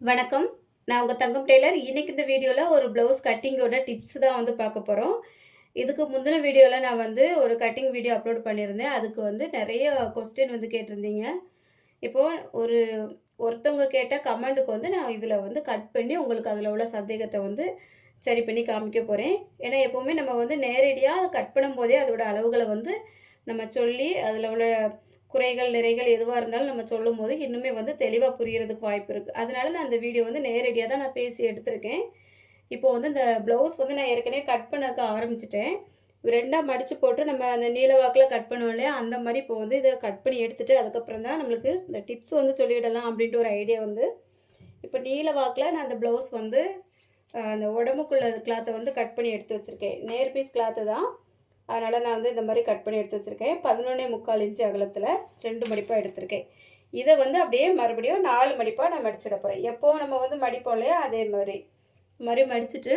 வணக்கம். நான் உங்கள் தங்கம் டெய்லர். இன்றைக்கி இந்த வீடியோவில் ஒரு ப்ளவுஸ் கட்டிங்கோட டிப்ஸ் தான் வந்து பார்க்க போகிறோம் இதுக்கு முந்தின வீடியோவில் நான் வந்து ஒரு கட்டிங் வீடியோ அப்லோட் பண்ணியிருந்தேன். அதுக்கு வந்து நிறைய கொஸ்டின் வந்து கேட்டிருந்தீங்க. இப்போது ஒரு ஒருத்தவங்க கேட்ட கமெண்ட்டுக்கு வந்து நான் இதில் வந்து கட் பண்ணி உங்களுக்கு அதில் உள்ள சந்தேகத்தை வந்து சரி பண்ணி காமிக்க போகிறேன் ஏன்னா எப்போவுமே நம்ம வந்து நேரடியாக அதை கட் பண்ணும்போதே அதோட அளவுகளை வந்து நம்ம சொல்லி அதில் உள்ள குறைகள் நிறைகள் எதுவாக இருந்தாலும் நம்ம சொல்லும்போது இன்னுமே வந்து தெளிவாக புரியறதுக்கு வாய்ப்பு இருக்குது அதனால நான் அந்த வீடியோ வந்து நேரடியாக தான் நான் பேசி எடுத்திருக்கேன். இப்போ வந்து இந்த ப்ளவுஸ் வந்து நான் ஏற்கனவே கட் பண்ணக்க ஆரம்பிச்சிட்டேன். ரெண்டாக மடித்து போட்டு நம்ம அந்த நீல வாக்கில் கட் பண்ணுவோம் இல்லையா? அந்த மாதிரி இப்போ வந்து இதை கட் பண்ணி எடுத்துகிட்டு அதுக்கப்புறம் தான் நம்மளுக்கு இந்த டிப்ஸ் வந்து சொல்லிவிடலாம் அப்படின்ட்டு ஒரு ஐடியா வந்து. இப்போ நீலவாக்கில் நான் அந்த ப்ளவுஸ் வந்து அந்த உடம்புக்குள்ள கிளாத்தை வந்து கட் பண்ணி எடுத்து வச்சுருக்கேன். நேர் பீஸ் கிளாத்து தான். அதனால் நான் வந்து இந்த மாதிரி கட் பண்ணி எடுத்து வச்சுருக்கேன். பதினொன்னே முக்கால் இன்ச்சு அகலத்தில் ரெண்டு மடிப்பாக எடுத்திருக்கேன். இதை வந்து அப்படியே மறுபடியும் நாலு மடிப்பாக நான் மடிச்சிட போகிறேன் எப்போ நம்ம வந்து மடிப்போம் இல்லையா? அதே மாதிரி. மாதிரி மடிச்சுட்டு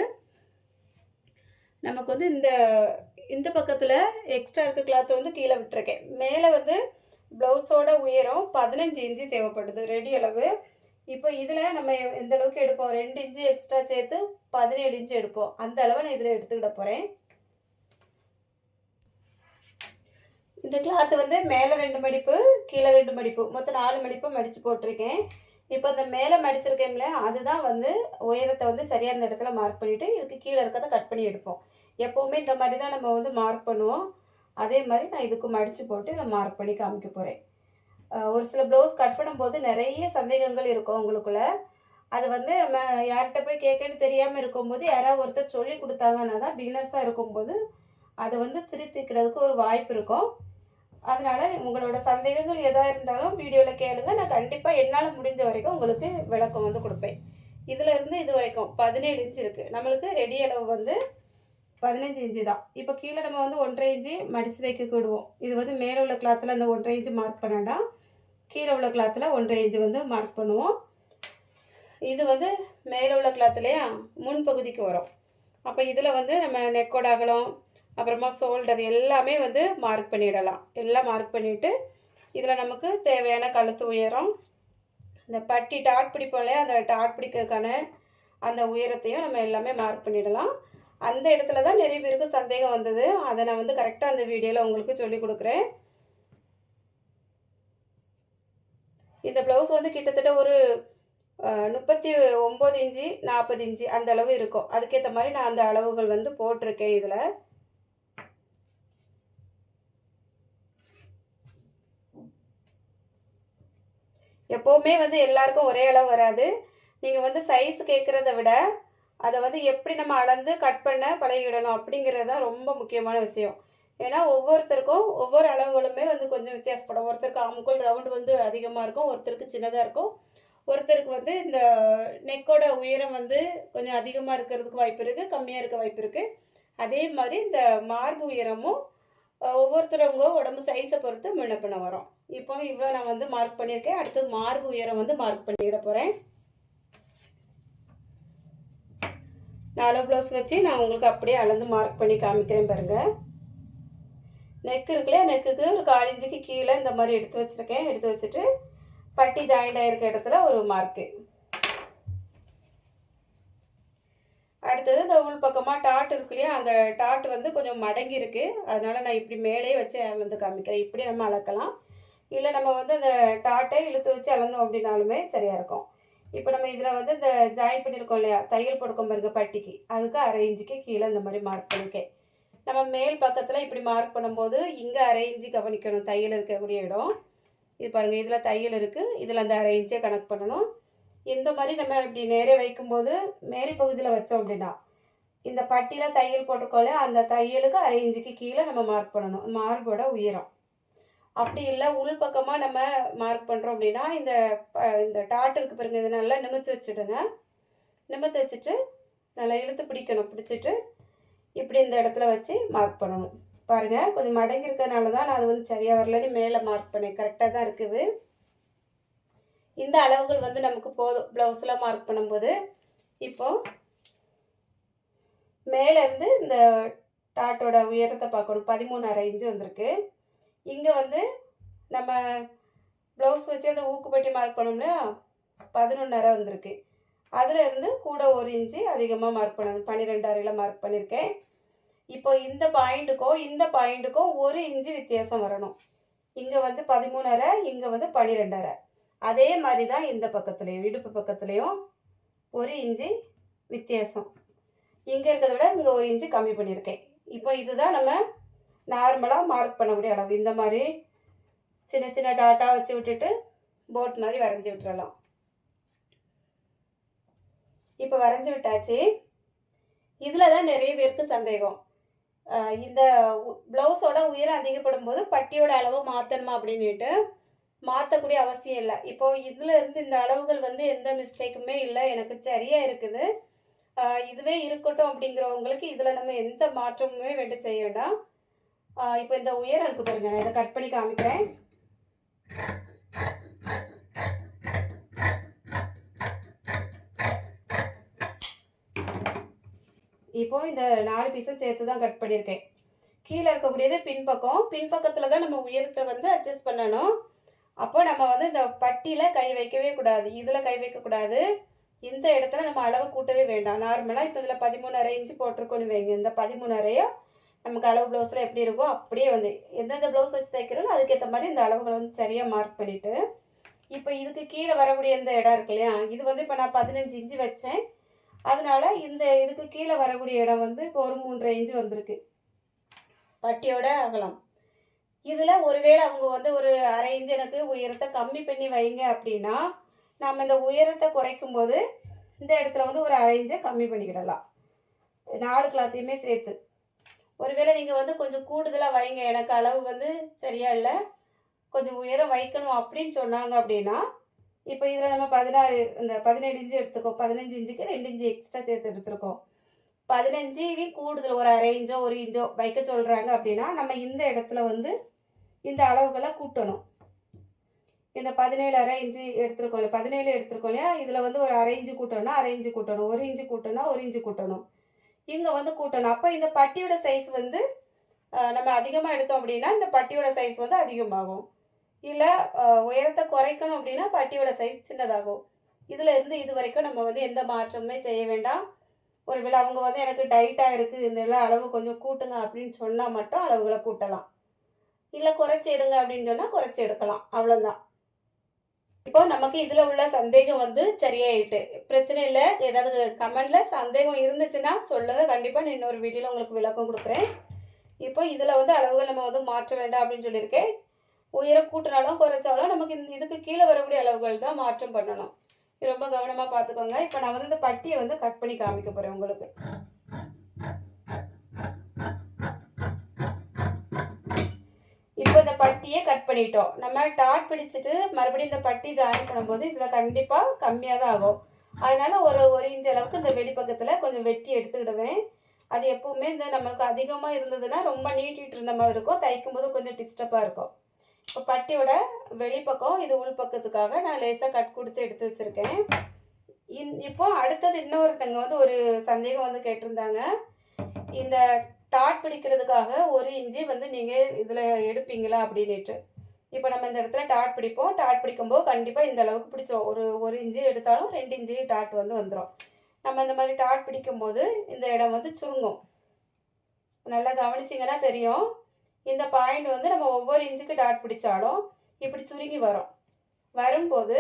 நமக்கு வந்து இந்த இந்த பக்கத்தில் எக்ஸ்ட்ரா இருக்க கிளாத்தை வந்து கீழே விட்டுருக்கேன். மேலே வந்து ப்ளவுஸோட உயரம் பதினஞ்சு இன்ச்சு தேவைப்படுது ரெடி அளவு. இப்போ இதில் நம்ம எந்த அளவுக்கு எடுப்போம்? ரெண்டு இன்ச்சு எக்ஸ்ட்ரா சேர்த்து பதினேழு இன்ச்சு எடுப்போம். அந்த அளவை நான் இதில் எடுத்துக்கிட போகிறேன் இந்த கிளாத்து வந்து மேலே ரெண்டு மடிப்பு கீழே ரெண்டு மடிப்பு. மொத்தம் நாலு மடிப்பு மடித்து போட்டிருக்கேன். இப்போ இந்த மேலே மடிச்சிருக்கேன்ல அதுதான் வந்து உயரத்தை வந்து சரியாக இந்த இடத்துல மார்க் பண்ணிவிட்டு இதுக்கு கீழே இருக்கிறத கட் பண்ணி எடுப்போம். எப்போவுமே இந்த மாதிரி தான் நம்ம வந்து மார்க் பண்ணுவோம். அதே மாதிரி நான் இதுக்கு மடித்து போட்டு இதை மார்க் பண்ணி காமிக்க போகிறேன் ஒரு சில ப்ளவுஸ் கட் பண்ணும்போது நிறைய சந்தேகங்கள் இருக்கும் உங்களுக்குள்ள. அது வந்து நம்ம யார்கிட்ட போய் கேட்கன்னு தெரியாமல் இருக்கும்போது யாராவது ஒருத்தர் சொல்லி கொடுத்தாங்கன்னா தான் பிகினர்ஸாக இருக்கும்போது அதை வந்து திருத்திக்கிறதுக்கு ஒரு வாய்ப்பு இருக்கும். அதனால் உங்களோட சந்தேகங்கள் எதாக இருந்தாலும் வீடியோவில் கேளுங்க. நான் கண்டிப்பாக என்னால் முடிஞ்ச வரைக்கும் உங்களுக்கு விளக்கம் வந்து கொடுப்பேன். இதில் இருந்து இது வரைக்கும் பதினேழு இன்ச் இருக்குது நம்மளுக்கு ரெடி அளவு வந்து பதினஞ்சு இன்ச்சு தான். இப்போ கீழே நம்ம வந்து ஒன்றரை இன்ச்சு மடித்து தைக்கக்கூடுவோம் இது வந்து மேலே உள்ள கிளாத்தில் அந்த ஒன்றரை இன்ச்சு மார்க் பண்ண கீழே உள்ள கிளாத்தில் ஒன்றரை இன்ச்சு வந்து மார்க் பண்ணுவோம். இது வந்து மேலே உள்ள கிளாத்துலேயே முன்பகுதிக்கு வரும். அப்போ இதில் வந்து நம்ம நெக்கோட அகலம் அப்புறமா ஷோல்டர் எல்லாமே வந்து மார்க் பண்ணிடலாம். எல்லாம் மார்க் பண்ணிவிட்டு இதில் நமக்கு தேவையான கழுத்து உயரம் இந்த பட்டி டாட் பிடிப்போம்லே அந்த டாட் பிடிக்கிறதுக்கான அந்த உயரத்தையும் நம்ம எல்லாமே மார்க் பண்ணிடலாம். அந்த இடத்துல தான் நிறைய பேருக்கு சந்தேகம் வந்தது. அதை நான் வந்து கரெக்டாக அந்த வீடியோவில் உங்களுக்கு சொல்லி கொடுக்குறேன். இந்த ப்ளவுஸ் வந்து கிட்டத்தட்ட ஒரு முப்பத்தி ஒம்பது இன்ச்சு நாற்பது இன்ச்சு அந்த அளவு இருக்கும். அதுக்கேற்ற மாதிரி நான் அந்த அளவுகள் வந்து போட்டிருக்கேன் இதில். எப்போவுமே வந்து எல்லாருக்கும் ஒரே அளவு வராது. நீங்கள் வந்து சைஸ் கேட்குறத விட அதை வந்து எப்படி நம்ம அளந்து கட் பண்ண பழகிடணும் அப்படிங்கிறது தான் ரொம்ப முக்கியமான விஷயம். ஏன்னா ஒவ்வொருத்தருக்கும் ஒவ்வொரு அளவுகளுமே வந்து கொஞ்சம் வித்தியாசப்படும். ஒருத்தருக்கு அமுக்குள் ரவுண்டு வந்து அதிகமாக இருக்கும் ஒருத்தருக்கு சின்னதாக இருக்கும். ஒருத்தருக்கு வந்து இந்த நெக்கோட உயரம் வந்து கொஞ்சம் அதிகமாக இருக்கிறதுக்கு வாய்ப்பு இருக்குது கம்மியாக இருக்க வாய்ப்பு இருக்குது அதே மாதிரி இந்த மார்பு உயரமும் ஒவ்வொருத்தரவங்க உடம்பு சைஸை பொறுத்து முன்ன வரும். இப்போ இவ்வளோ நான் வந்து மார்க் பண்ணியிருக்கேன். அடுத்து மார்பு உயரம் வந்து மார்க் பண்ணிவிட போகிறேன் நாலு ப்ளவுஸ் வச்சு நான் உங்களுக்கு அப்படியே அளந்து மார்க் பண்ணி காமிக்கிறேன் பாருங்கள் நெக் இருக்குல்லையா நெக்குக்கு ஒரு காலேஜுக்கு கீழே இந்த மாதிரி எடுத்து வச்சுருக்கேன். எடுத்து வச்சுட்டு பட்டி ஜாயிண்ட் ஆகிருக்க இடத்துல ஒரு மார்க்கு அடுத்தது இந்த உள் பக்கமாக டாட் இருக்கு இல்லையா அந்த டாட் வந்து கொஞ்சம் மடங்கி இருக்கு அதனால நான் இப்படி மேலே வச்சு அளந்து காமிக்கிறேன். இப்படி நம்ம அளக்கலாம். இல்லை நம்ம வந்து அந்த டாட்டை இழுத்து வச்சு அளந்தோம் அப்படின்னாலுமே சரியாக இருக்கும். இப்போ நம்ம இதில் வந்து இந்த ஜாயின் பண்ணியிருக்கோம் இல்லையா தையல் போட்டுக்கோம் பாருங்க பட்டிக்கு. அதுக்கு அரை கீழே இந்த மாதிரி மார்க் பண்ணிக்கேன். நம்ம மேல் பக்கத்தில் இப்படி மார்க் பண்ணும்போது இங்கே அரை கவனிக்கணும் தையல் இருக்கக்கூடிய இடம். இது பாருங்கள் இதில் தையல் இருக்குது இதில் அந்த அரை இன்ச்சே கணக்கு பண்ணணும். இந்த மாதிரி நம்ம இப்படி நேரே வைக்கும்போது மேல் பகுதியில் வச்சோம் அப்படின்னா இந்த பட்டியில் தையல் போட்டிருக்கோம்ல அந்த தையலுக்கு அரை இன்ச்சுக்கு கீழே நம்ம மார்க் பண்ணணும் மார்போட உயரம். அப்படி இல்லை உள் பக்கமாக நம்ம மார்க் பண்ணுறோம் அப்படின்னா இந்த ப- இந்த டாட் இருக்கு பாருங்க இதை நல்லா நிமித்து வச்சுடுங்க. நிமித்து வச்சுட்டு நல்லா இழுத்து பிடிக்கணும் பிடிச்சிட்டு இப்படி இந்த இடத்துல வச்சு மார்க் பண்ணணும். பாருங்கள் கொஞ்சம் மடங்கி இருக்கிறதுனால தான் நான் அது வந்து சரியாக வரலன்னு மேலே மார்க் பண்ணேன். கரெக்டாக தான் இருக்குது. இந்த அளவுகள் வந்து நமக்கு போதும். ப்ளவுஸில் மார்க் பண்ணும்போது இப்போது மேலேருந்து இந்த டாட்டோட உயரத்தை பார்க்கணும். பதிமூணு அரை இன்ச்சு வந்திருக்கு. இங்கே வந்து நம்ம ப்ளவுஸ் வச்சு அந்த ஊக்குப்பட்டி மார்க் பண்ணோம்னா பதினொன்றரை வந்திருக்கு. அதில் இருந்து கூட ஒரு இன்ச்சு அதிகமாக மார்க் பண்ணணும். பன்னிரெண்டு அறையில் மார்க் பண்ணியிருக்கேன். இப்போ இந்த பாயிண்ட்டுக்கும் இந்த பாயிண்ட்டுக்கும் ஒரு இன்ச்சு வித்தியாசம் வரணும். இங்கே வந்து பதிமூணரை இங்கே வந்து பன்னிரெண்டரை. அதே மாதிரி தான் இந்த பக்கத்துலேயும் இடுப்பு பக்கத்துலேயும் ஒரு இன்ச்சு வித்தியாசம். இங்கே இருக்கிறத விட இங்கே ஒரு இன்ச்சு கம்மி பண்ணியிருக்கேன். இப்போ இதுதான் நம்ம நார்மலாக மார்க் பண்ணக்கூடிய அளவு. இந்த மாதிரி சின்ன சின்ன டாட்டா வச்சு விட்டுட்டு போட் மாதிரி வரைஞ்சி விட்டுறலாம். இப்போ வரைஞ்சி விட்டாச்சு. இதில் தான் நிறைய பேருக்கு சந்தேகம். இந்த ப்ளவுஸோட உயரம் அதிகப்படும் போது பட்டியோட அளவு மாற்றணுமா அப்படின்னுட்டு மாற்றக்கூடிய அவசியம் இல்லை. இப்போ இதில் இருந்து இந்த அளவுகள் வந்து எந்த மிஸ்டேக்குமே இல்லை. எனக்கு சரியாக இருக்குது. இதுவே இருக்கட்டும் அப்படிங்கிறவங்களுக்கு இதில் நம்ம எந்த மாற்றமுமே வேண்டி செய்ய வேண்டாம். இப்போ இந்த உயரம் இருக்கு பாருங்க. நான் இதை கட் பண்ணி காமிக்கிறேன். இப்போ இந்த நாலு பீஸும் சேர்த்து தான் கட் பண்ணியிருக்கேன். கீழே இருக்கக்கூடியது பின்பக்கம். பின்பக்கத்தில் தான் நம்ம உயரத்தை வந்து அட்ஜஸ்ட் பண்ணணும். அப்போ நம்ம வந்து இந்த பட்டியில் கை வைக்கவே கூடாது இதில் கை வைக்கக்கூடாது இந்த இடத்துல நம்ம அளவு கூட்டவே வேண்டாம். நார்மலாக இப்போ இதில் பதிமூணரை இன்ச்சு போட்டிருக்கோன்னு வைங்க. இந்த பதிமூணரையோ நமக்கு அளவு ப்ளவுஸில் எப்படி இருக்கோ அப்படியே வந்து எந்தெந்த ப்ளவுஸ் வச்சு தைக்கிறோம் அதுக்கேற்ற மாதிரி இந்த அளவுகளை வந்து சரியாக மார்க் பண்ணிவிட்டு இப்போ இதுக்கு கீழே வரக்கூடிய இந்த இடம் இருக்கு இல்லையா? இது வந்து இப்போ நான் பதினஞ்சு இன்ச்சு வச்சேன். அதனால இந்த இதுக்கு கீழே வரக்கூடிய இடம் வந்து இப்போ ஒரு மூன்றரை இன்ச்சு வந்திருக்கு. பட்டியோட அகலம். இதில் ஒருவேளை அவங்க வந்து ஒரு அரை இன்ச்சு எனக்கு உயரத்தை கம்மி பண்ணி வைங்க அப்படின்னா நம்ம இந்த உயரத்தை குறைக்கும் போது இந்த இடத்துல வந்து ஒரு அரை இன்ச்சை கம்மி பண்ணிக்கிடலாம். நாலு கிளாத்தையுமே சேர்த்து. ஒருவேளை நீங்கள் வந்து கொஞ்சம் கூடுதலாக வைங்க. எனக்கு அளவு வந்து சரியாக இல்லை. கொஞ்சம் உயரம் வைக்கணும் அப்படின்னு சொன்னாங்க அப்படின்னா இப்போ இதில் நம்ம பதினாறு இந்த பதினேழு இன்ச்சு எடுத்துக்கோ. பதினஞ்சு இன்ச்சுக்கு ரெண்டு இன்ச்சு எக்ஸ்ட்ரா சேர்த்து எடுத்துருக்கோம். பதினஞ்சுலையும் கூடுதல் ஒரு அரை இன்ச்சோ ஒரு இன்ச்சோ வைக்க சொல்கிறாங்க அப்படின்னா நம்ம இந்த இடத்துல வந்து இந்த அளவுகளை கூட்டணும். இந்த பதினேழு அரை இன்ச்சு எடுத்துருக்கோம் இல்லையா? பதினேழு எடுத்துருக்கோம் இல்லையா? இதில் வந்து ஒரு அரை இன்ச்சு கூட்டணும்னா அரை இன்ச்சு கூட்டணும். ஒரு இன்ச்சு கூட்டணும்னா ஒரு இன்ச்சு கூட்டணும். இங்கே வந்து கூட்டணும். அப்போ இந்த பட்டியோட சைஸ் வந்து நம்ம அதிகமாக எடுத்தோம் அப்படின்னா இந்த பட்டியோட சைஸ் வந்து அதிகமாகும். இல்லை உயரத்தை குறைக்கணும் அப்படின்னா பட்டியோட சைஸ் சின்னதாகும். இதில் இருந்து இது வரைக்கும் நம்ம வந்து எந்த மாற்றமுமே செய்ய வேண்டாம். ஒருவேளை அவங்க வந்து எனக்கு டைட்டாக இருக்குது இந்த எல்லாம் அளவு கொஞ்சம் கூட்டுங்க அப்படின்னு சொன்னால் மட்டும் அளவுகளை கூட்டலாம். இல்லை குறைச்சி எடுங்க அப்படின்னு சொன்னால் குறைச்சி எடுக்கலாம். அவ்வளோதான் இப்போ நமக்கு இதில் உள்ள சந்தேகம் வந்து சரியாயிட்டு பிரச்சனை இல்லை. ஏதாவது கமெண்டில் சந்தேகம் இருந்துச்சுன்னா சொல்லுங்கள் கண்டிப்பாக நான் இன்னொரு வீடியோவில் உங்களுக்கு விளக்கம் கொடுக்குறேன். இப்போ இதில் வந்து அளவுகள் நம்ம வந்து மாற்ற வேண்டாம் அப்படின்னு சொல்லியிருக்கேன். உயரம் கூட்டினாலும் குறைச்சாலும் நமக்கு இந்த இதுக்கு கீழே வரக்கூடிய அளவுகள் தான் மாற்றம் பண்ணணும். ரொம்ப கவனமாக பார்த்துக்கோங்க இப்போ நான் வந்து இந்த பட்டியை வந்து கட் பண்ணி காமிக்க போகிறேன் உங்களுக்கு. இப்போ இந்த பட்டியை கட் பண்ணிட்டோம். நம்ம டாட் பிடிச்சிட்டு மறுபடியும் இந்த பட்டி ஜாயின் பண்ணும்போது இதில் கண்டிப்பாக கம்மியாக தான் ஆகும். அதனால் ஒரு ஒரு இன்ச் அளவுக்கு இந்த வெளிப்பக்கத்தில் கொஞ்சம் வெட்டி எடுத்துக்கிடுவேன். அது எப்போவுமே இந்த நம்மளுக்கு அதிகமாக இருந்ததுன்னா ரொம்ப நீட்டிட்டு இருந்த மாதிரி இருக்கும். தைக்கும் போது கொஞ்சம் டிஸ்டர்பாக இருக்கும். இப்போ பட்டியோட வெளிப்பக்கம் இது உள்பக்கத்துக்காக நான் லேசாக கட் கொடுத்து எடுத்து வச்சுருக்கேன். இன் இப்போ அடுத்தது இன்னொருத்தங்க வந்து ஒரு சந்தேகம் வந்து கேட்டிருந்தாங்க. இந்த டாட் பிடிக்கிறதுக்காக ஒரு இஞ்சி வந்து நீங்கள் இதில் எடுப்பீங்களா அப்படின்னுட்டு. இப்போ நம்ம இந்த இடத்துல டாட் பிடிப்போம். டாட் பிடிக்கும்போது கண்டிப்பாக இந்த அளவுக்கு பிடிச்சிரும். ஒரு ஒரு இஞ்சி எடுத்தாலும் ரெண்டு இஞ்சி டாட் வந்து வந்துடும் நம்ம இந்த மாதிரி டாட் பிடிக்கும்போது இந்த இடம் வந்து சுருங்கும். நல்லா கவனிச்சிங்கன்னா தெரியும். இந்த பாயிண்ட் வந்து நம்ம ஒவ்வொரு இன்ச்சுக்கு டாட் பிடிச்சாலும் இப்படி சுருங்கி வரும். வரும்போது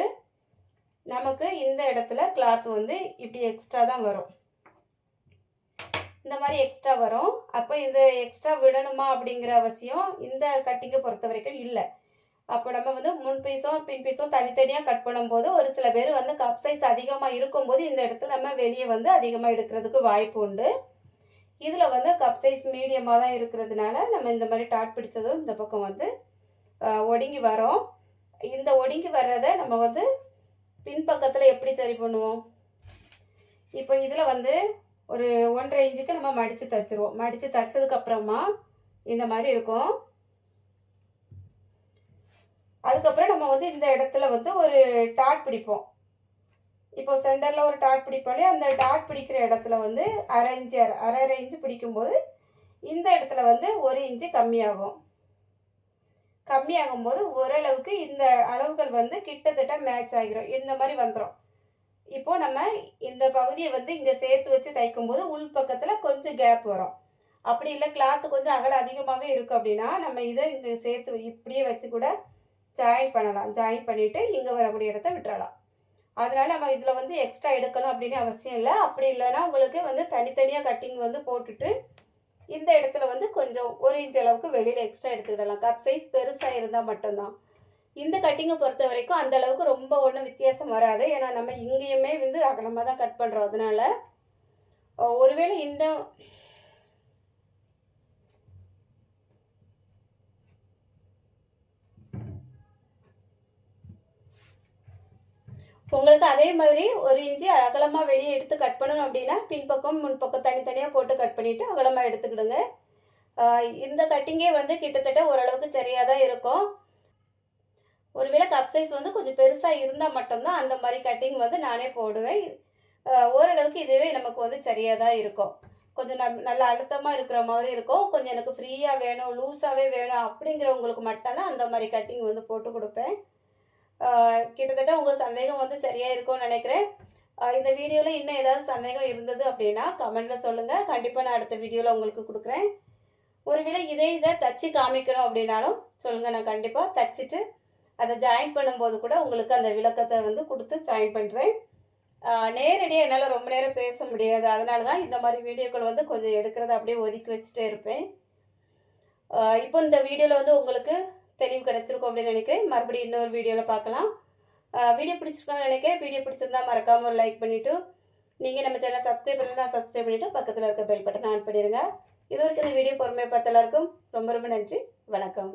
நமக்கு இந்த இடத்துல கிளாத் வந்து இப்படி எக்ஸ்ட்ரா தான் வரும். இந்த மாதிரி எக்ஸ்ட்ரா வரும். அப்போ இந்த எக்ஸ்ட்ரா விடணுமா அப்படிங்கிற அவசியம் இந்த கட்டிங்கை பொறுத்த வரைக்கும் இல்லை. அப்போ நம்ம வந்து முன் பீஸும் பின் பீஸும் தனித்தனியாக கட் பண்ணும்போது ஒரு சில பேர் வந்து கப் சைஸ் அதிகமாக இருக்கும்போது இந்த இடத்துல நம்ம வெளியே வந்து அதிகமாக எடுக்கிறதுக்கு வாய்ப்பு உண்டு. இதில் வந்து கப் சைஸ் மீடியமாக தான் இருக்கிறதுனால நம்ம இந்த மாதிரி டாட் பிடிச்சதும் இந்த பக்கம் வந்து ஒடுங்கி வரோம். இந்த ஒடுங்கி வர்றதை நம்ம வந்து பின்பக்கத்தில் எப்படி சரி பண்ணுவோம்? இப்போ இதில் வந்து ஒரு ஒன்றரை இன்ச்சுக்கு நம்ம மடித்து தைச்சிருவோம். மடித்து தைச்சதுக்கப்புறமா இந்த மாதிரி இருக்கும். அதுக்கப்புறம் நம்ம வந்து இந்த இடத்துல வந்து ஒரு டாட் பிடிப்போம். இப்போ சென்டரில் ஒரு டாட் பிடிப்போம் அந்த டாட் பிடிக்கிற இடத்துல வந்து அரை இன்ச்சு அரை அரை இன்ச்சு பிடிக்கும்போது இந்த இடத்துல வந்து ஒரு இன்ச்சு கம்மியாகும். கம்மியாகும் போது ஓரளவுக்கு இந்த அளவுகள் வந்து கிட்டத்தட்ட மேட்ச் ஆகிரும். இந்த மாதிரி வந்துடும் இப்போது நம்ம இந்த பகுதியை வந்து இங்கே சேர்த்து வச்சு தைக்கும்போது உள் பக்கத்தில் கொஞ்சம் கேப் வரும். அப்படி இல்லை கிளாத்து கொஞ்சம் அகலம் அதிகமாகவே இருக்குது அப்படின்னா நம்ம இதை இங்கே சேர்த்து இப்படியே வச்சு கூட ஜாயின் பண்ணலாம். ஜாயின் பண்ணிவிட்டு இங்கே வரக்கூடிய இடத்த விட்டுறலாம். அதனால் நம்ம இதில் வந்து எக்ஸ்ட்ரா எடுக்கணும் அப்படின்னு அவசியம் இல்லை. அப்படி இல்லைன்னா உங்களுக்கு வந்து தனித்தனியாக கட்டிங் வந்து போட்டுட்டு இந்த இடத்துல வந்து கொஞ்சம் ஒரு இன்ச் அளவுக்கு வெளியில் எக்ஸ்ட்ரா எடுத்துக்கிடலாம். கப் சைஸ் பெருசாக இருந்தால் மட்டும்தான். இந்த கட்டிங்கை பொறுத்த வரைக்கும் அந்த அளவுக்கு ரொம்ப ஒன்றும் வித்தியாசம் வராது. ஏன்னா நம்ம இங்கேயுமே வந்து அகலமாக தான் கட் பண்ணுறோம் அதனால ஒருவேளை இந்த உங்களுக்கு அதே மாதிரி ஒரு இன்ச்சு அகலமாக வெளியே எடுத்து கட் பண்ணணும் அப்படின்னா பின்பக்கம் முன்பக்கம் தனித்தனியாக போட்டு கட் பண்ணிவிட்டு அகலமாக எடுத்துக்கிடுங்க. இந்த கட்டிங்கே வந்து கிட்டத்தட்ட ஓரளவுக்கு சரியாக தான் இருக்கும். ஒருவேளை கப் சைஸ் வந்து கொஞ்சம் பெருசாக இருந்தால் மட்டும்தான் அந்த மாதிரி கட்டிங் வந்து நானே போடுவேன். ஓரளவுக்கு இதுவே நமக்கு வந்து சரியாக தான் இருக்கும். கொஞ்சம் நம் நல்ல அழுத்தமாக இருக்கிற மாதிரி இருக்கும். கொஞ்சம் எனக்கு ஃப்ரீயாக வேணும் லூஸாகவே வேணும் அப்படிங்கிறவங்களுக்கு மட்டும்தான் அந்த மாதிரி கட்டிங் வந்து போட்டு கொடுப்பேன். கிட்டத்தட்ட உங்கள் சந்தேகம் வந்து சரியாக இருக்கும்னு நினைக்கிறேன். இந்த வீடியோவில் இன்னும் ஏதாவது சந்தேகம் இருந்தது அப்படின்னா கமெண்டில் சொல்லுங்கள் கண்டிப்பாக நான் அடுத்த வீடியோவில் உங்களுக்கு கொடுக்குறேன். ஒருவேளை இதே இதை தச்சு காமிக்கணும் அப்படின்னாலும் சொல்லுங்கள் நான் கண்டிப்பாக தச்சுட்டு அதை ஜாயின் பண்ணும்போது கூட உங்களுக்கு அந்த விளக்கத்தை வந்து கொடுத்து ஜாயின் பண்ணுறேன் நேரடியாக என்னால் ரொம்ப நேரம் பேச முடியாது. அதனால தான் இந்த மாதிரி வீடியோக்கள் வந்து கொஞ்சம் எடுக்கிறத அப்படியே ஒதுக்கி வச்சுட்டே இருப்பேன். இப்போ இந்த வீடியோவில் வந்து உங்களுக்கு தெளிவு கிடச்சிருக்கும் அப்படின்னு நினைக்கிறேன். மறுபடியும் இன்னொரு வீடியோவில் பார்க்கலாம். வீடியோ பிடிச்சிருக்கோம்னு நினைக்கிறேன். வீடியோ பிடிச்சிருந்தா மறக்காமல் ஒரு லைக் பண்ணிவிட்டு நீங்கள் நம்ம சேனல் சப்ஸ்கிரைப் பண்ணலாம் சப்ஸ்கிரைப் பண்ணிவிட்டு பக்கத்தில் இருக்க பெல் பட்டனை ஆன் பண்ணிடுங்க இது வரைக்கும் இந்த வீடியோ பொறுமையாக பார்த்த எல்லாருக்கும் ரொம்ப ரொம்ப நன்றி. வணக்கம்.